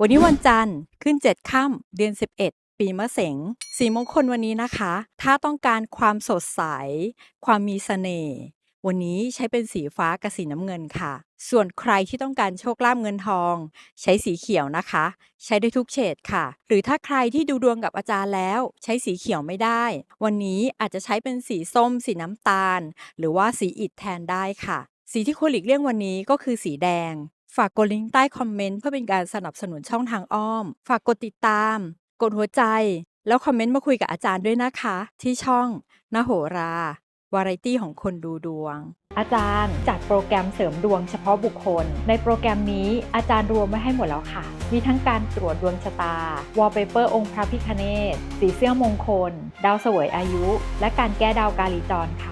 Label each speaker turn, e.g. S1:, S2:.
S1: วันนี้วันจันทร์ขึ้น 7 ค่ำเดือน 11 ปีมะเสงสีมงคลวันนี้นะคะ ถ้าต้องการความสดใส ความมีเสน่ห์วันนี้ใช้เป็นสีฟ้ากับสีน้ำเงินค่ะ ส่วนใครที่ต้องการโชคลาภเงินทอง ใช้สีเขียวนะคะ ใช้ได้ทุกเฉดค่ะ หรือถ้าใครที่ดูดวงกับอาจารย์แล้ว ใช้สีเขียวไม่ได้ วันนี้อาจจะใช้เป็นสีส้ม สีน้ำตาล หรือว่าสีอิฐแทนได้ค่ะ สีที่ควรหลีกเลี่ยงวันนี้ก็คือสีแดง ฝากกดลิงก์ใต้คอมเมนต์เพื่อเป็นการสนับสนุนช่องทางอ้อม ฝากกดติดตาม กดหัวใจ แล้วคอมเมนต์มาคุยกับอาจารย์ด้วยนะคะ ที่ช่องนโหรา วาไรตี้ของคนดูดวง อาจารย์จัดโปรแกรมเสริมดวงเฉพาะบุคคล ในโปรแกรมนี้อาจารย์รวมไว้ให้หมดแล้วค่ะ มีทั้งการตรวจดวงชะตาวอลเปเปอร์องค์พระพิคเนศสีเสื้อมงคล ดาวเสวยอายุ และการแก้ดาวกาลีจรค่ะ